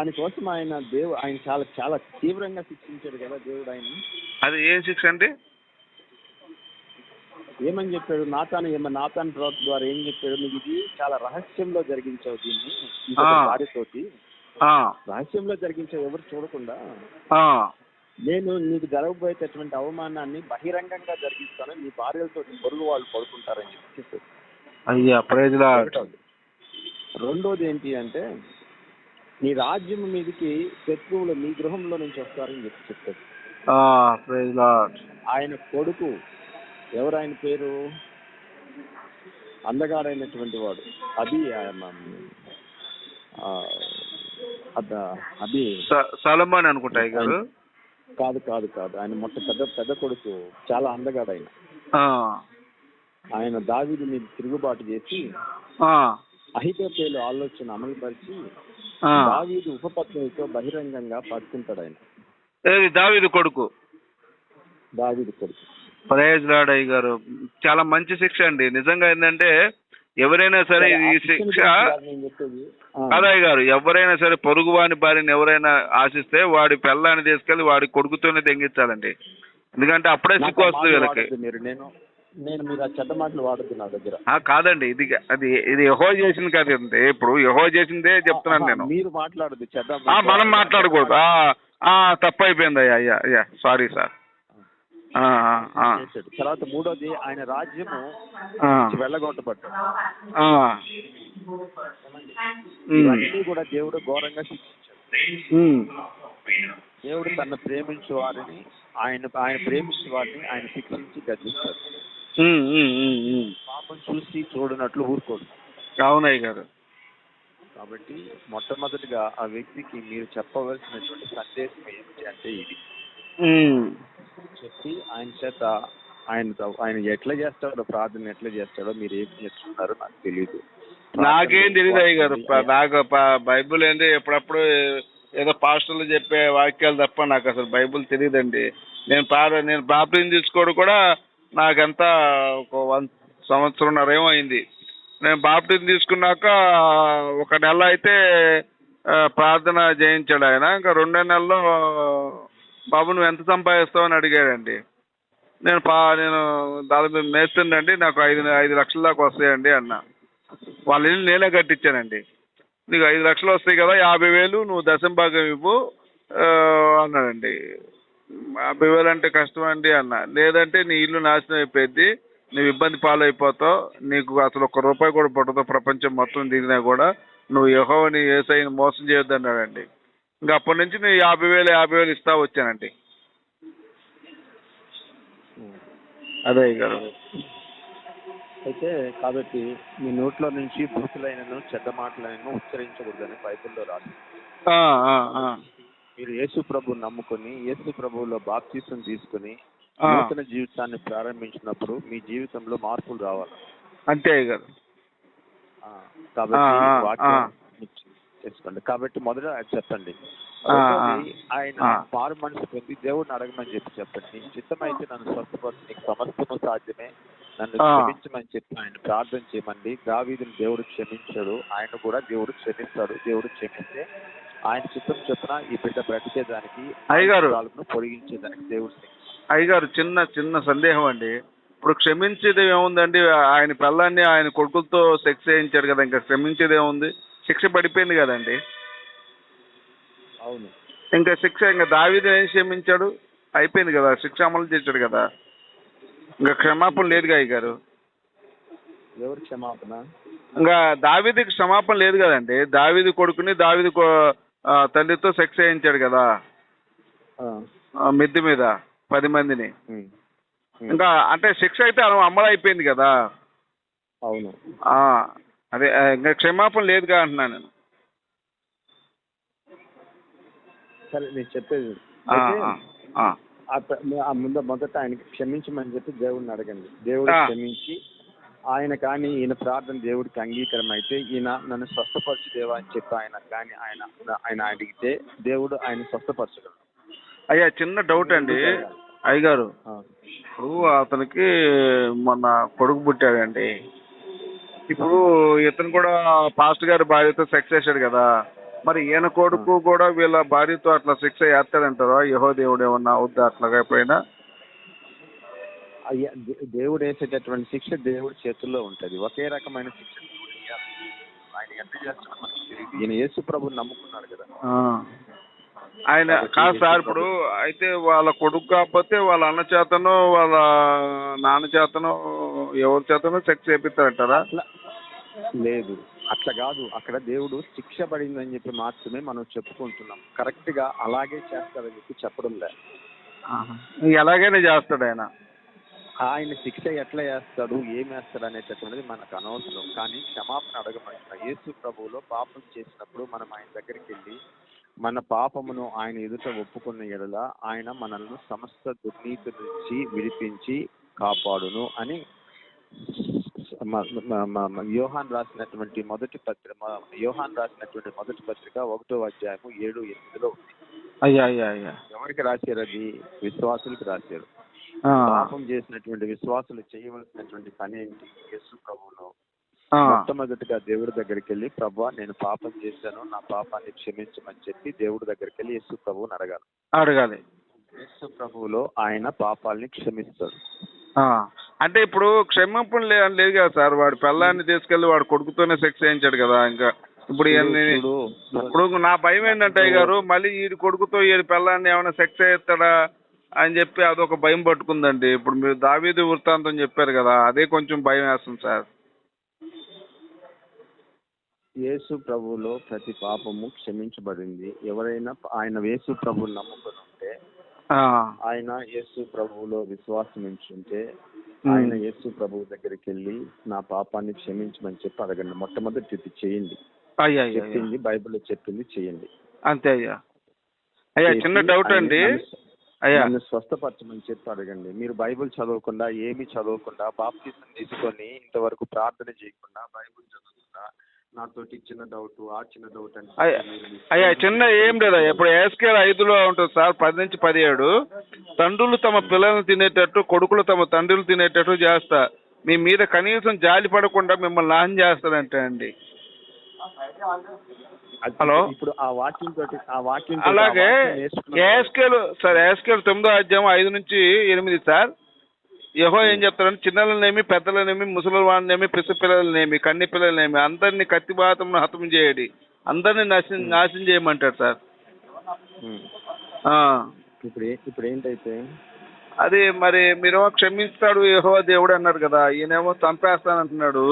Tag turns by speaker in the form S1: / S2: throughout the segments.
S1: దానికోసం ఆయన దేవు ఆయన చాలా చాలా తీవ్రంగా శిక్షించాడు కదా దేవుడు ఆయన
S2: అది ఏం శిక్ష అండి?
S1: ఏమని చెప్పాడు? నాతాను ఏమ నాతాన్ ప్రవక్త ద్వారా ఏం చెప్పాడు? నువ్వు ఇది చాలా రహస్యంలో జరిగించావు దీన్ని. భార్యతోటి. రహస్యంలో జరిగించావు ఎవరు చూడకుండా. నేను నీకు జరగబోయేటటువంటి అవమానాన్ని బహిరంగంగా జరిగిస్తాను. నీ భార్యలతో పొరుగు వాళ్ళు పడుకుంటారని చెప్పి చెప్పాడు.
S2: అయ్యా.
S1: రెండోది ఏంటి అంటే నీ రాజ్యం మీదకి శత్రువులు నీ గృహంలో నుంచి వస్తారని చెప్పి
S2: లార్డ్
S1: ఆయన కొడుకు ఎవరు? ఆయన పేరు? అందగాడైనటువంటి వాడు. అద- అభి
S2: సలమాన్ అనుకుంటా గారు
S1: కాదు కాదు కాదు. ఆయన మొట్ట పెద్ద పెద్ద కొడుకు. చాలా అందగాడు ఆయన దావీదు మీద తిరుగుబాటు చేసి అహితోపేలు ఆలోచన అమలుపరిచి. దావీదు ఉపపత్నితో బహిరంగంగా పడుకుంటాడు ఆయన
S2: ఏది దావీదు కొడుకు?
S1: దావీదు కొడుకు.
S2: అయ్య గారు చాలా మంచి శిక్ష అండి. నిజంగా ఏంటంటే ఎవరైనా సరే ఈ శిక్ష కాదయ్య గారు ఎవరైనా సరే పొరుగు వాని భార్యని ఎవరైనా ఆశిస్తే వాడి పిల్లాన్ని తీసుకెళ్ళి వాడి కొడుకుతోనే తెంగించాలండి ఎందుకంటే అప్పుడే సిక్కు వస్తుంది వీళ్ళకి.
S1: నేను నేను మీరు ఆ చెడ్డ మాటలు వాడద్దు నా దగ్గర.
S2: కాదండి ఇది అది ఇది యహో చేసింది కాదండి ఇప్పుడు యహో చేసిందే చెప్తున్నాను నేను.
S1: మీరు మాట్లాడదు చెడ్డ
S2: మనం మాట్లాడకూడదు. తప్పు అయిపోయింది అయ్యా అయ్యా అయ్యా సారీ సార్.
S1: తర్వాత మూడోది ఆయన రాజ్యము ఇవన్నీ కూడా దేవుడు ఘోరంగా శిక్షించాడు. దేవుడు తన ప్రేమించే వారిని ఆయన ఆయన ప్రేమించే వారిని ఆయన శిక్షించి గర్జిస్తాడు. పాపం చూసి చూడనట్లు ఊరుకోడు.
S2: అవునయ్య గారు.
S1: కాబట్టి మొట్టమొదటిగా ఆ వ్యక్తికి మీరు చెప్పవలసినటువంటి సందేశం ఏమిటి అంటే ఇది. చెప్పి ఆయన చేత ఆయన ఆయన ఎట్లా చేస్తాడో ప్రార్థన ఎట్లా చేస్తాడో మీరు ఏం చేస్తున్నారో నాకు తెలియదు
S2: నాకేం తెలియదు అయ్య గారు. నాకు బైబిల్ ఏంటి ఎప్పుడప్పుడు ఏదో పాస్టర్లు చెప్పే వాక్యాలు తప్ప నాకు అసలు బైబిల్ తెలియదండి నేను ప్రార నేను బాప్టిజం తీసుకోవడం కూడా నాకంతా ఒక వన్ సంవత్సరంన్నర ఏమైంది అయింది. నేను బాప్టిజం తీసుకున్నాక ఒక నెల అయితే ప్రార్థన చేయించాడు ఆయన. ఇంకా రెండో నెలలో బాబు నువ్వు ఎంత సంపాదిస్తావు? అని అడిగాడండి. నేను పా నేను దాదాపు మేస్తుండండి నాకు ఐదు ఐదు లక్షల దాకా వస్తాయండి అన్న. వాళ్ళ ఇల్లు నేనే కట్టించానండి. నీకు ఐదు లక్షలు వస్తాయి కదా యాభై వేలు నువ్వు దశం భాగం ఇవ్వు అన్నాడండి. యాభై వేలు అంటే కష్టం అండి అన్న. లేదంటే నీ ఇల్లు నాశనం అయిపోయింది నువ్వు ఇబ్బంది పాలైపోతావు నీకు అసలు ఒక్క రూపాయి కూడా పట్టదు ప్రపంచం మొత్తం దిగినా కూడా. నువ్వు యెహోవాని ఏసైని మోసం చేయొద్దు అన్నాడండి. ఇంకా అప్పటి నుంచి నేను యాభై వేలు యాభై వేలు ఇస్తా వచ్చానండి. అదే గారు
S1: అయితే కాబట్టి మీ నోట్లో నుంచి బూతులైనను చెడ్డ మాటలైనను ఉచ్చరించకూడదని బైబిల్లో రాసి
S2: ఆ.
S1: మీరు యేసు ప్రభు నమ్ముకొని యేసు ప్రభువులో బాప్తీసం తీసుకుని. నూతన జీవితాన్ని ప్రారంభించినప్పుడు మీ జీవితంలో మార్పులు రావాలి.
S2: అంతే
S1: కాబట్టి. చేసుకోండి. కాబట్టి మొదట చెప్పండి. ఆయన. మారు మనసు పొంది దేవుడిని అడగమని చెప్పి చెప్పండి. చిత్తమైతే నన్ను స్వస్థపరచు నీకు సమస్తము సాధ్యమే. నన్ను. క్షమించమని చెప్పి ఆయన ప్రార్థన చేయమండి దావీదుని దేవుడు క్షమించాడు. ఆయన కూడా దేవుడు క్షమిస్తాడు. దేవుడు క్షమిస్తే ఆయన చిత్తం చొప్పున ఈ బిడ్డ బ్రతికేదానికి
S2: అయ్యగారు.
S1: పొడిగించేదానికి దేవుడు.
S2: అయ్యగారు చిన్న చిన్న సందేహం అండి. ఇప్పుడు క్షమించేది ఏముందండి? ఆయన పిల్లాన్ని ఆయన కొడుకులతో సెక్స్ చేయించాడు కదా ఇంకా క్షమించేది ఏముంది శిక్ష పడిపోయింది కదండి.
S1: అవును.
S2: ఇంకా శిక్ష ఇంకా దావీదు ఏం క్షమించాడు? అయిపోయింది కదా శిక్ష అమలు చేశాడు కదా. ఇంకా క్షమాపణ లేదుగా అయ్యగారు
S1: ఎవరు క్షమాపణ?
S2: ఇంకా దావీదికి క్షమాపణ లేదు కదండి. దావీది కొడుకుని దావీది తల్లితో సెక్స్ చేయించాడు కదా. మిద్ది మీద పది మందిని. ఇంకా అంటే శిక్ష అయితే అమ- అమలు అయిపోయింది కదా.
S1: అవును.
S2: ఆ, అదే ఇంకా క్షమాపణ లేదుగా అంటున్నాను నేను.
S1: సరే నేను చెప్పేది ముందు మొదట ఆయనకి క్షమించమని చెప్పి దేవుడిని అడగండి. దేవుడు. క్షమించి ఆయన కానీ ఈయన ప్రార్థన దేవుడికి అంగీకారం అయితే ఈయన నన్ను స్వస్థపరచు దేవా అని చెప్పి ఆయన కానీ ఆయన ఆయన అడిగితే దేవుడు ఆయన స్వస్థపరచగలడు.
S2: అయ్యా చిన్న డౌట్ అండి. అయ్యగారు. ఇప్పుడు అతనికి మొన్న కొడుకు పుట్టాడండి. ఇప్పుడు ఇతను కూడా పాస్ట్ గారి భార్యతో సెక్స్ చేశాడు కదా. మరి ఈయన కొడుకు కూడా వీళ్ళ భార్యతో అట్లా శిక్ష వేస్తాడంటారా యహో దేవుడు ఏమన్నా అవుద్దా అట్లాగా ఎప్పుడైనా
S1: దేవుడు వేసేటటువంటి శిక్ష దేవుడి చేతుల్లో ఉంటది. ఒకే రకమైన శిక్ష. ఆయన ఎంత తెలియదు. ఈయన యేసు ప్రభుని నమ్ముకున్నాడు కదా.
S2: ఆయన కాదు సార్ ఇప్పుడు అయితే వాళ్ళ కొడుకు కాకపోతే వాళ్ళ అన్న చేతనో వాళ్ళ నాన్న చేతనో ఎవరి చేతనో సెక్స్ చేపిస్తారంటారా?
S1: లేదు. అట్లా కాదు. అక్కడ దేవుడు శిక్ష పడిందని చెప్పి మాత్రమే మనం చెప్పుకుంటున్నాం. కరెక్ట్గా అలాగే చేస్తాడని చెప్పి చెప్పడం లేదు.
S2: ఎలాగైనా చేస్తాడు ఆయన.
S1: ఆయన శిక్ష ఎట్లా వేస్తాడు ఏం వేస్తాడు అనేటటువంటిది మనకు అనవసరం. కానీ క్షమాపణ అడగమంటున్నా యేసు ప్రభువులో పాపం చేసినప్పుడు మనం ఆయన దగ్గరికి వెళ్ళి మన పాపమును ఆయన ఎదుట ఒప్పుకున్న ఎడల ఆయన మనల్ని సమస్త దుర్నీతి నుంచి విడిపించి కాపాడును అని యోహాన్ రాసినటువంటి మొదటి పత్రిక మ- యోహాన్ రాసినటువంటి మొదటి పత్రిక ఒకటో అధ్యాయము ఏడు ఎనిమిదిలో ఉంది.
S2: అయ్యా అయ్యా అయ్యా.
S1: ఎవరికి రాశారు అది? విశ్వాసులకు రాశారు. పాపం చేసినటువంటి విశ్వాసులు చేయవలసినటువంటి పని ఏంటి? యేసు ప్రభువులో
S2: ఆ.
S1: మొట్టమొదటిగా దేవుడి దగ్గరికి వెళ్ళి ప్రభా నేను పాపం చేశాను నా పాపాన్ని క్షమించమని చెప్పి దేవుడి దగ్గరికి వెళ్ళి యేసు ప్రభువుని అడగాలి.
S2: అడగాలి.
S1: యేసు ప్రభువులో ఆయన పాపాలని క్షమిస్తాడు.
S2: అంటే ఇప్పుడు అని లేదు కదా సార్ వాడు పిల్లాన్ని తీసుకెళ్ళి వాడు కొడుకుతోనే సెక్స్ చేయించాడు కదా ఇంకా. ఇప్పుడు ఇప్పుడు నా భయం ఏంటంటే గారు మళ్ళీ ఈడి కొడుకుతో ఈడి పిల్లాన్ని ఏమైనా సెక్స్ చేస్తాడా అని చెప్పి అదొక భయం పట్టుకుందండి. ఇప్పుడు మీరు దావీదు వృత్తాంతం చెప్పారు కదా అదే కొంచెం భయం వేస్తుంది సార్.
S1: యేసు ప్రభువులో ప్రతి పాపము క్షమించబడింది. ఎవరైనా ఆయన యేసు ప్రభువుని నమ్ముకొని ఉంటే. ఆయన యేసు ప్రభువులో విశ్వాసం ఉంచుంటే ఆయన యేసు ప్రభువు దగ్గరికి వెళ్ళి నా పాపాన్ని క్షమించమని చెప్పి అడగండి. మొట్టమొదటి ఇది చేయండి. చెప్పింది బైబిల్లో చెప్పింది చేయండి.
S2: అంతే అయ్యా. అయ్యా చిన్న డౌట్ అండి.
S1: నన్ను- స్వస్థపరచమని చెప్పి అడగండి మీరు బైబిల్ చదవకుండా ఏమీ చదవకుండా బాప్తిసం తీసుకొని ఇంతవరకు ప్రార్థన చేయకుండా బైబిల్ చదవకుండా నాతోటి చిన్న డౌట్ ఆ చిన్న డౌట్ అంటే
S2: అయ్యా చిన్న ఏం లేదా ఇప్పుడు ఏస్కేల్ ఐదులో ఉంటుంది సార్ పది నుంచి పదిహేడు. తండ్రులు తమ పిల్లల్ని తినేటట్టు కొడుకులు తమ తండ్రులు తినేటట్టు చేస్తా. మీ మీద కనీసం జాలి పడకుండా మిమ్మల్ని నాశనం చేస్తాడంటే అండి. హలో?
S1: ఇప్పుడు ఆ వాక్యం తోటి ఆ వాక్యం
S2: అలాగే ఏస్కేల్ సార్ ఏస్కేల్ తొమ్మిదో అధ్యాయం ఐదు నుంచి ఎనిమిది సార్ యహో ఏం చెప్తారంటే చిన్నలనేమి పెద్దలనేమి ముసలి వాళ్ళనేమి పిస పిల్లలనేమి కన్ని పిల్లలనేమి అందరినీ కత్తిబాతమును హతం చేయడి అందరినీ నాశనం నాశనం చేయమంటాడు సార్. ఆ.
S1: ఇప్పుడు ఇప్పుడు ఏంటైతే
S2: అది మరి మీరేమో క్షమిస్తాడు యహో దేవుడు అన్నారు కదా ఈయనేమో చంపేస్తానంటున్నాడు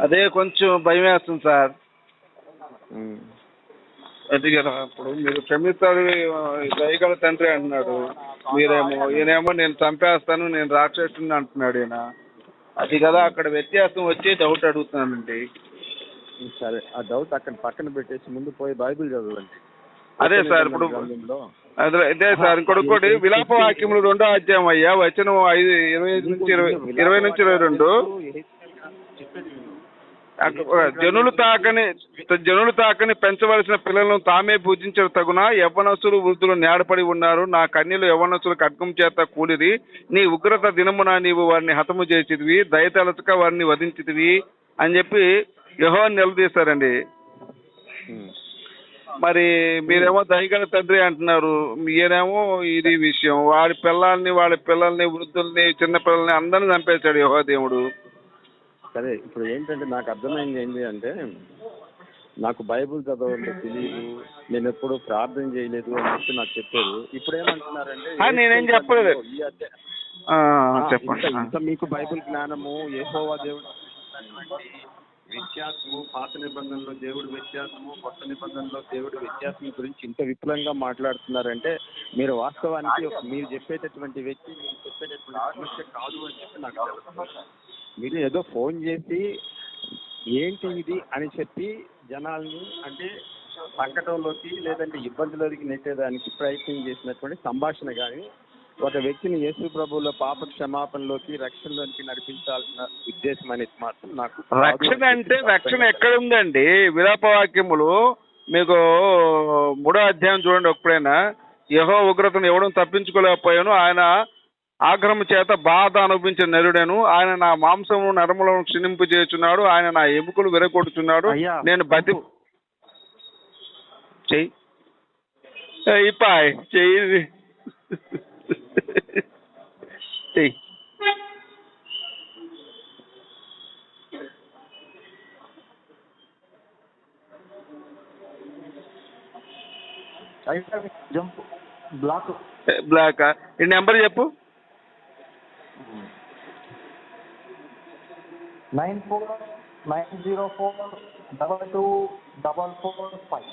S2: అదే కొంచెం భయం వేస్తుంది సార్. అది కదా ఇప్పుడు మీరు క్షమిస్తాడు దయగల తండ్రి అంటున్నాడు. మీరేమో ఈయనేమో నేను చంపేస్తాను నేను రాక్షసుని అంటున్నాడు ఈయన. అది కదా అక్కడ వ్యత్యాసం వచ్చి డౌట్ అడుగుతున్నానండి.
S1: సరే ఆ డౌట్ అక్కడ పక్కన పెట్టేసి ముందు పోయి బైబిల్ చదవండి.
S2: అదే సార్ ఇప్పుడు అదే అదే సార్ ఇంకోటి ఇంకోటి విలాప వాక్యములు రెండో అధ్యాయం అయ్యా వచనం ఐదు ఇరవై నుంచి ఇరవై ఇరవై నుంచి ఇరవై రెండు. జనులు తాకని జనులు తాకని పెంచవలసిన పిల్లలను తామే పూజించడం తగున యవ్వనస్తులు వృద్ధులు నేడపడి ఉన్నారు. నా కన్యలు యవ్వనస్తులు ఖడ్గం చేత కూలిరి. నీ ఉగ్రత దినమున నీవు వారిని హతము చేసిదివి దయతలచక వారిని వధించితివి అని చెప్పి యహో నిలదీస్తారండి
S1: ఉమ్.
S2: మరి మీరేమో దయగల తండ్రి అంటున్నారు. మీరేమో ఇది విషయం. వాడి పిల్లల్ని వాళ్ళ పిల్లల్ని వృద్ధుల్ని చిన్న పిల్లల్ని అందరిని చంపేశాడు యహో దేవుడు.
S1: సరే ఇప్పుడు ఏంటంటే నాకు అర్థమైంది ఏంటి అంటే నాకు బైబుల్ చదవాలంటే తెలియదు నేను ఎప్పుడు ప్రార్థన చేయలేదు అని చెప్పి నాకు చెప్పారు. ఇప్పుడు ఏమంటున్నారంటే
S2: నేనేం చెప్పలేదు. చెప్పండి.
S1: ఇంత- మీకు బైబిల్ జ్ఞానము యెహోవా దేవుడు వ్యత్యాసము పాత నిబంధనలో దేవుడు వ్యత్యాసము కొత్త నిబంధనలో దేవుడు వ్యత్యాసం గురించి ఇంత విపులంగా మాట్లాడుతున్నారంటే మీరు వాస్తవానికి మీరు చెప్పేటటువంటి వ్యక్తి మీరు చెప్పేటటువంటి సమస్య కాదు అని చెప్పి నాకు మీరు ఏదో ఫోన్ చేసి ఏంటి ఇది అని చెప్పి జనాల్ని అంటే సంకటంలోకి లేదంటే ఇబ్బందులకి నెట్టేదానికి ప్రయత్నం చేసినటువంటి సంభాషణ కానీ ఒక వ్యక్తిని యేసు ప్రభువుల పాప క్షమాపణలోకి రక్షణలోకి నడిపించాల్సిన ఉద్దేశం అనేది మాత్రం నాకు
S2: రక్షణ అంటే రక్షణ ఎక్కడ ఉందండి? విలాపవాక్యములు మీకు మూడో అధ్యాయం చూడండి ఎప్పుడైనా యహో ఉగ్రతను ఎవడం తప్పించుకోలేకపోయాను. ఆయన ఆగ్రహం చేత బాధ అనుభవించిన నరుడను. ఆయన నా మాంసము నరములను క్షీణింపు చేస్తున్నాడు ఆయన నా ఎముకలు విరగొడుతున్నాడు నేను బతి చెయ్యి. అయిపోయి చెయ్యి. చెయ్యి.
S3: బ్లాక్.
S2: బ్లాక్? ఈ నెంబర్ చెప్పు.
S3: Nine four nine zero four double two double four five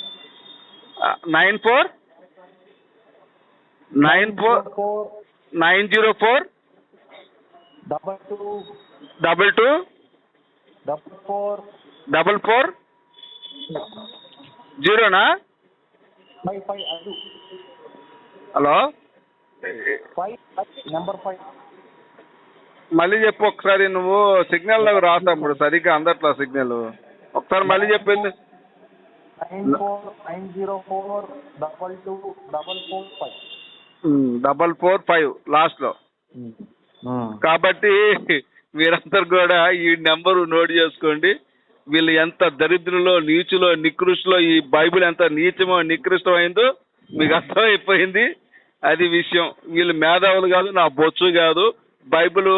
S2: nine four nine four
S3: four
S2: nine zero four
S3: double two
S2: double two
S3: double four
S2: double four జీరోనా
S3: five five ఐదు
S2: hello
S3: five number five
S2: మళ్ళీ చెప్పు ఒకసారి నువ్వు signal లాగా రాసాప్పుడు సరిగ్గా అందట్లా signal. ఒకసారి మళ్ళీ చెప్పింది
S3: డబల్ ఫోర్ ఫైవ్
S2: ఫైవ్ లాస్ట్లో. కాబట్టి మీరందరూ కూడా ఈ నెంబరు నోట్ చేసుకోండి. వీళ్ళు ఎంత దరిద్రులో నీచులో నికృష్టులో ఈ బైబిల్ ఎంత నీచమో నికృష్టమైందో మీకు అర్థమైపోయింది. అది విషయం. వీళ్ళు మేధావులు కాదు నా బొచ్చు కాదు. బైబిల్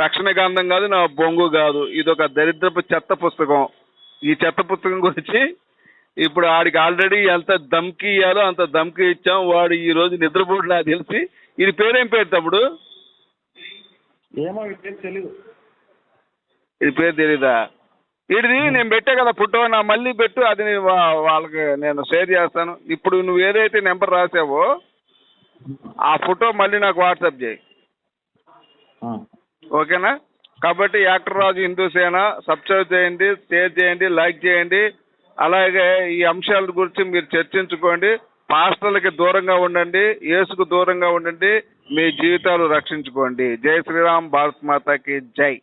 S2: రక్షణ గ్రంథం కాదు నా బొంగు కాదు. ఇది ఒక దరిద్రపు చెత్త పుస్తకం. ఈ చెత్త పుస్తకం గురించి ఇప్పుడు ఆడికి ఆల్రెడీ ఎంత దమ్కి ఇయ్యాలో అంత దమ్కి ఇచ్చాం. వాడు ఈ రోజు నిద్రపోడు నాకు తెలిసి ఇది పేరేం పేరు తప్పుడు
S3: ఏమో ఇదే తెలీదు.
S2: ఇది పేరు తెలీదా? వీడిది నేను పెట్టా కదా ఫోటో నా మళ్ళీ పెట్టు అది వాళ్ళకి నేను షేర్ చేస్తాను. ఇప్పుడు నువ్వు ఏదైతే నెంబర్ రాసావో ఆ ఫోటో మళ్ళీ నాకు వాట్సాప్ చేయి. ఓకేనా? కాబట్టి యాక్టర్ రాజు హిందూ సేన సబ్స్క్రైబ్ చేయండి షేర్ చేయండి లైక్ చేయండి. అలాగే ఈ అంశాల గురించి మీరు చర్చించుకోండి. పాస్టర్లకి దూరంగా ఉండండి యేసుకు దూరంగా ఉండండి మీ జీవితాలు రక్షించుకోండి. జై శ్రీరామ్ భారత్ మాతాకి జై.